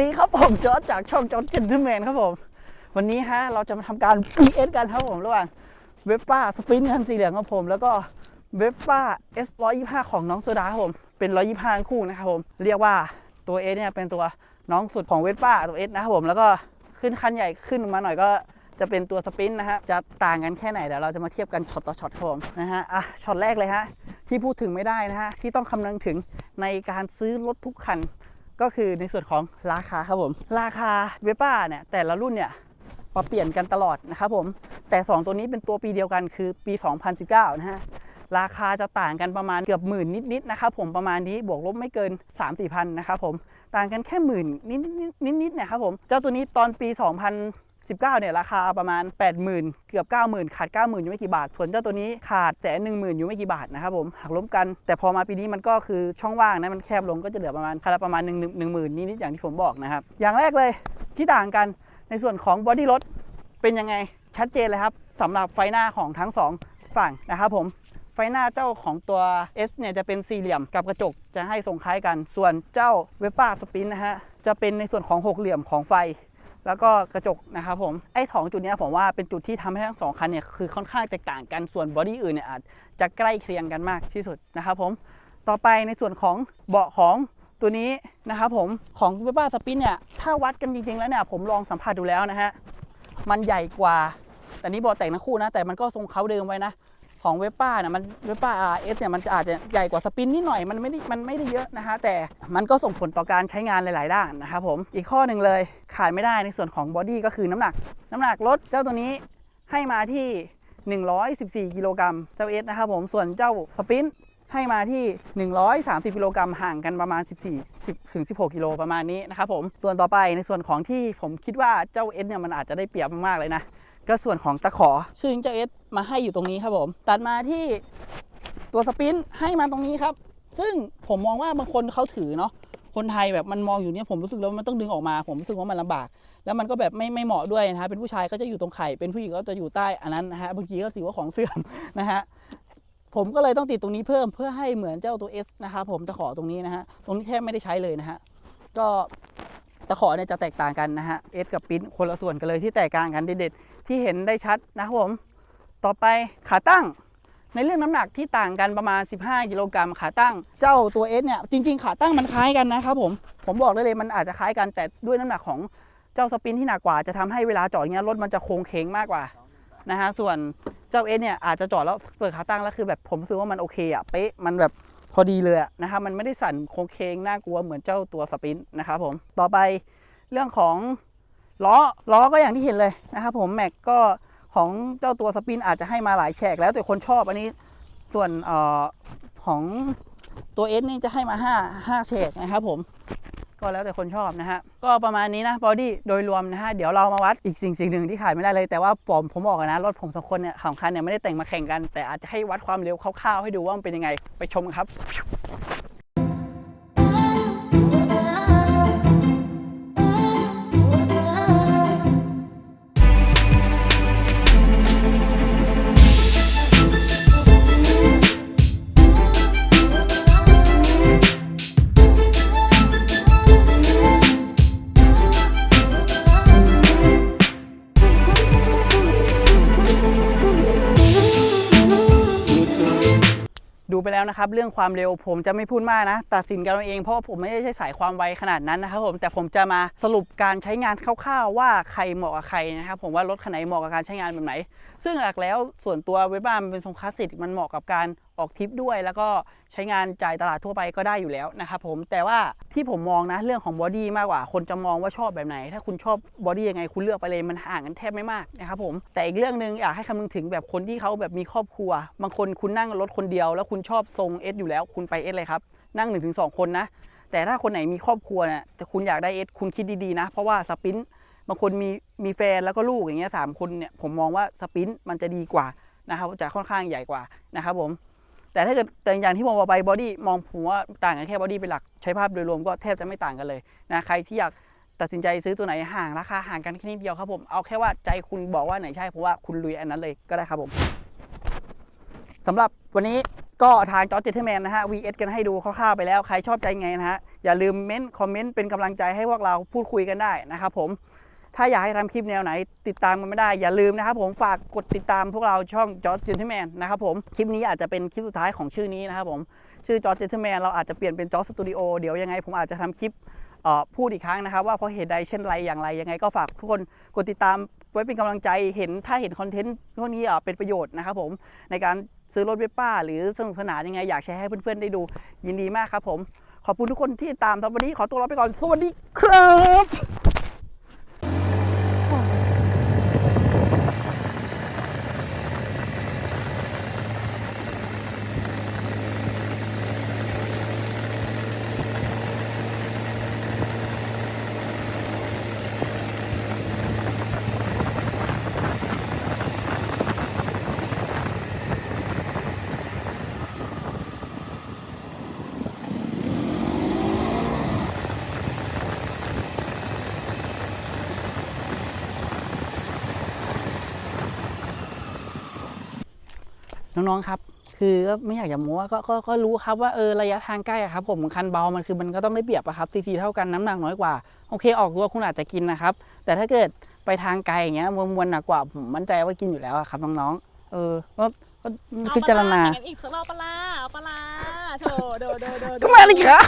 ดีครับผมจอร์จจากช่องจอร์จเจนทแมนครับผม วันนี้ฮะเราจะมาทำการ PS กันครับผมระหว่างเวฟป้าสปรินคันสีเหลืองของผม แล้วก็เวฟป้า S 125 ของน้องโซดาครับผมเป็น 125 คู่นะครับผมเรียกว่าตัว S เนี่ยเป็นตัวน้องสุดของเวฟป้าตัว S นะครับผมแล้วก็ขึ้นคันใหญ่ขึ้นมาหน่อยก็จะเป็นตัวสปรินนะฮะจะต่างกันแค่ไหนเดี๋ยวเราจะมาเทียบกันช็อตต่อช็อตครับผมนะฮะอะช็อตแรกเลยฮะที่พูดถึงไม่ได้นะฮะที่ต้องคำนึงถึงในการซื้อรถทุกคัน ก็คือในส่วนของราคาครับผม ราคาเวป้าเนี่ยแต่ละรุ่นเนี่ยปรับเปลี่ยนกันตลอดนะครับผม แต่ 2 ตัวนี้เป็นตัวปีเดียวกันคือปี 2019 นะฮะราคาจะต่างกันประมาณเกือบหมื่นนิดๆนะครับผมประมาณนี้บวกลบไม่เกิน 3 4พันนะครับผมต่างกันแค่หมื่นนิดๆนิดๆเนี่ยครับผมเจ้าตัวนี้ตอนปี 2000 19เนี่ยราคาประมาณ 80,000 เกือบ 90,000 ขาด 90,000 อยู่ไม่กี่บาท ส่วนเจ้าตัวนี้ขาดแสนหนึ่งหมื่นอยู่ไม่กี่บาทนะครับผมหักลบกัน แต่พอมาปีนี้มันก็คือช่องว่างนะมันแคบลงก็จะเหลือประมาณคันละประมาณ1 1 0 0 0 นิดๆอย่างที่ผมบอกนะครับอย่างแรกเลยที่ต่างกันในส่วนของบอดี้รถเป็นยังไงชัดเจนเลยครับสำหรับไฟหน้าของทั้งสองฝั่งนะครับผมไฟหน้าเจ้าของตัว S เนี่ยจะเป็นสี่เหลี่ยมกับกระจกจะให้ทรงคล้ายกัน ส่วนเจ้าเวป้าสปินนะฮะจะเป็นในส่วนของหกเหลี่ยมของไฟ แล้วก็กระจกนะครับผมไอ้สองจุดนี้ผมว่าเป็นจุดที่ทำให้ทั้งสองคันเนี่ยคือค่อนข้างแตกต่างกันส่วนบอดี้อื่นเนี่ยอาจจะใกล้เคียงกันมากที่สุดนะครับผมต่อไปในส่วนของเบาะของตัวนี้นะครับผมของเวป้าสปินเนี่ยถ้าวัดกันจริงๆแล้วเนี่ยผมลองสัมผัสดูแล้วนะฮะมันใหญ่กว่า แต่นี่เบาะแต่งทั้งคู่นะแต่มันก็ทรงเขาเดิมไว้นะ ของเวป้าเนี่ยมันเวป้า RS เนี่ยมันจะอาจจะใหญ่กว่าสปินนิดหน่อยมันไม่ได้มันไม่ได้เยอะนะฮะแต่มันก็ส่งผลต่อการใช้งานหลาย ๆ ด้านนะครับผมอีกข้อหนึ่งเลยขาดไม่ได้ในส่วนของบอดี้ก็คือน้ำหนัก น้ำหนักรถเจ้าตัวนี้ให้มาที่ 114 กิโลกรัมเจ้า S นะครับผมส่วนเจ้าสปินให้มาที่ 130 กิโลกรัมห่างกันประมาณ 14 10ถึง16 กิโลประมาณนี้นะครับผมส่วนต่อไปในส่วนของที่ผมคิดว่าเจ้า S เนี่ยมันอาจจะได้เปรียบมากๆเลยนะ ก็ส่วนของตะขอซึ่งเจ้าเอสมาให้อยู่ตรงนี้ครับผม ตัดมาที่ตัวสปรินท์ให้มาตรงนี้ครับ ซึ่งผมมองว่าบางคนเขาถือเนาะคนไทยแบบมันมองอยู่เนี่ยผมรู้สึกแล้วมันต้องดึงออกมา ผมรู้สึกว่ามันลำบาก แล้วมันก็แบบไม่ไม่เหมาะด้วยนะฮะเป็นผู้ชายก็จะอยู่ตรงไข่เป็นผู้หญิงก็จะอยู่ใต้อันนั้นนะฮะบางทีก็ถือว่าของเสื่อมนะฮะผมก็เลยต้องติดตรงนี้เพิ่มเพื่อให้เหมือนเจ้าตัว S นะครับผมตะขอตรงนี้นะฮะตรงนี้แทบไม่ได้ใช้เลยนะฮะก็ ตะขอเนี่ยจะแตกต่างกันนะฮะ S กับปิ้นคนละส่วนกันเลยที่แตกต่างกันเด็ดๆที่เห็นได้ชัดนะครับผม ต่อไปขาตั้ง ในเรื่องน้ำหนักที่ต่างกันประมาณ 15 กิโลกรัมขาตั้ง เจ้าตัว S เนี่ยจริง ๆ ขาตั้งมันคล้ายกันนะครับผมผมบอกได้เลยมันอาจจะคล้ายกันแต่ด้วยน้ำหนักของเจ้าสปินที่หนักกว่าจะทำให้เวลาจอดเงี้ยรถมันจะโค้งเคงมากกว่านะฮะส่วนเจ้า S เนี่ยอาจจะจอดแล้วเปิดขาตั้งแล้วคือแบบผมรู้สึกว่ามันโอเคอะเป๊ะมันแบบ พอดีเลยนะครับมันไม่ได้สั่นโค้งเคงน่ากลัวเหมือนเจ้าตัวสปินนะครับผมต่อไปเรื่องของล้อล้อก็อย่างที่เห็นเลยนะครับผมแม็กก็ของเจ้าตัวสปินอาจจะให้มาหลายแฉกแล้วแต่คนชอบอันนี้ส่วนออของตัวเอสนี่จะให้มา5 5แฉกนะครับผม ก็แล้วแต่คนชอบนะฮะก็ประมาณนี้นะบอดี้โดยรวมนะฮะเดี๋ยวเรามาวัดอีกสิ่งสิ่งหนึ่งที่ขาดไม่ได้เลยแต่ว่าผมผมบอกนะรถผมสองคนเนี่ยของคันเนี่ยไม่ได้แต่งมาแข่งกัน แต่อาจจะให้วัดความเร็วคร่าวๆให้ดูว่ามันเป็นยังไงไปชมครับ ดูไปแล้วนะครับ เรื่องความเร็วผมจะไม่พูดมากนะ ตัดสินกันเอาเองเพราะว่าผมไม่ได้ใช้สายความไวขนาดนั้นนะครับผมแต่ผมจะมาสรุปการใช้งานคร่าวๆว่าใครเหมาะกับใครนะครับผมว่ารถคันไหนเหมาะกับการใช้งานแบบไหนซึ่งหลักแล้วส่วนตัวเวบ้ามันเป็นทรงคลาสสิกมันเหมาะกับการออกทริปด้วย แล้วก็ใช้งานจ่ายตลาดทั่วไปก็ได้อยู่แล้วนะครับผมแต่ว่าที่ผมมองนะเรื่องของบอดี้มากกว่า คนจะมองว่าชอบแบบไหน ถ้าคุณชอบบอดี้ยังไงคุณเลือกไปเลยมันห่างกันแทบไม่มากนะครับผมแต่อีกเรื่องหนึ่งอยากให้คำนึงถึงแบบคนที่เขาแบบมีครอบครัว บางคนคุณนั่งรถคนเดียว แล้วคุณชอบทรงเอสอยู่แล้วคุณไปเอสเลยครับนั่ง1นถึงสคนนะแต่ถ้าคนไหนมีครอบครัวเนี่ยแต่คุณอยากได้เอสคุณคิดดีๆนะ เพราะว่าสปินต์ บางคนมีมีแฟนแล้วก็ลูกอย่างเงี้ยสามคนเนี่ยผมมองว่าสปรินต์มันจะดีกว่านะครับจะค่อนข้างใหญ่กว่านะครับผมแต่ถ้าเกิดแต่อย่างที่ผมบอกไปบอดี้มองผมว่าต่างกันแค่บอดี้เป็นหลักใช้ภาพโดยรวมก็แทบจะไม่ต่างกันเลยนะใครที่อยากตัดสินใจซื้อตัวไหนห่างราคาห่างกันแค่นิดเดียวครับผมเอาแค่ว่าใจคุณบอกว่าไหนใช่เพราะว่าคุณลุยอันนั้นเลยก็ได้ครับผมสำหรับวันนี้ก็ทางจอร์จเจทแมนนะฮะ VS กันให้ดูคร่าวๆไปแล้วใครชอบใจไงนะฮะ อย่าลืมเม้นคอมเมนต์เป็นกำลังใจให้พวกเราพูดคุยกันได้นะครับผม ถ้าอยากให้ทำคลิปแนวไหน ติดตามกันไม่ได้อย่าลืมนะครับผมฝากกดติดตามพวกเราช่องจอร์จเจทแมนนะครับผมคลิปนี้อาจจะเป็นคลิปสุดท้ายของชื่อนี้นะครับผมชื่อจอร์จเจทแมนเราอาจจะเปลี่ยนเป็นจอร์จสตูดิโอเดี๋ยวยังไงผมอาจจะทำคลิปพูดอีกครั้งนะครับ ว่าเพราะเหตุใดเช่นไรอย่างไรยังไงก็ฝากทุกคนกดติดตามไว้เป็นกำลังใจเห็นถ้าเห็นคอนเทนต์พวกนี้เป็นประโยชน์นะครับผมในการซื้อรถเวป้า หรือสนุกสนานยังไงอยากแชร์ให้เพื่อนๆได้ดูยินดีมากครับผม ขอบคุณทุกคนที่ติดตามตอนวันนี้ขอตัวลาไปก่อน สวัสดีครับ น้องๆครับคือก็ไม่อยากจะโม้ว่ากก็ก็รู้ครับว่าเออระยะทางใกล้ครับ ผมคันเบามันคือมันก็ต้องได้เปรียบอะครับซีซีเท่ากันน้ำหนักน้อยกว่าโอเคออกตัวคุณอาจจะกินนะครับ แต่ถ้าเกิดไปทางไกลอย่างเงี้ยมวลมหนักกว่าผมมั่นใจว่ากินอยู่แล้วครับน้องๆเออก็ก็พิจารณาเอปลอีกสักรอบปลาปลาโถโดโดโดก็มาเลยครับ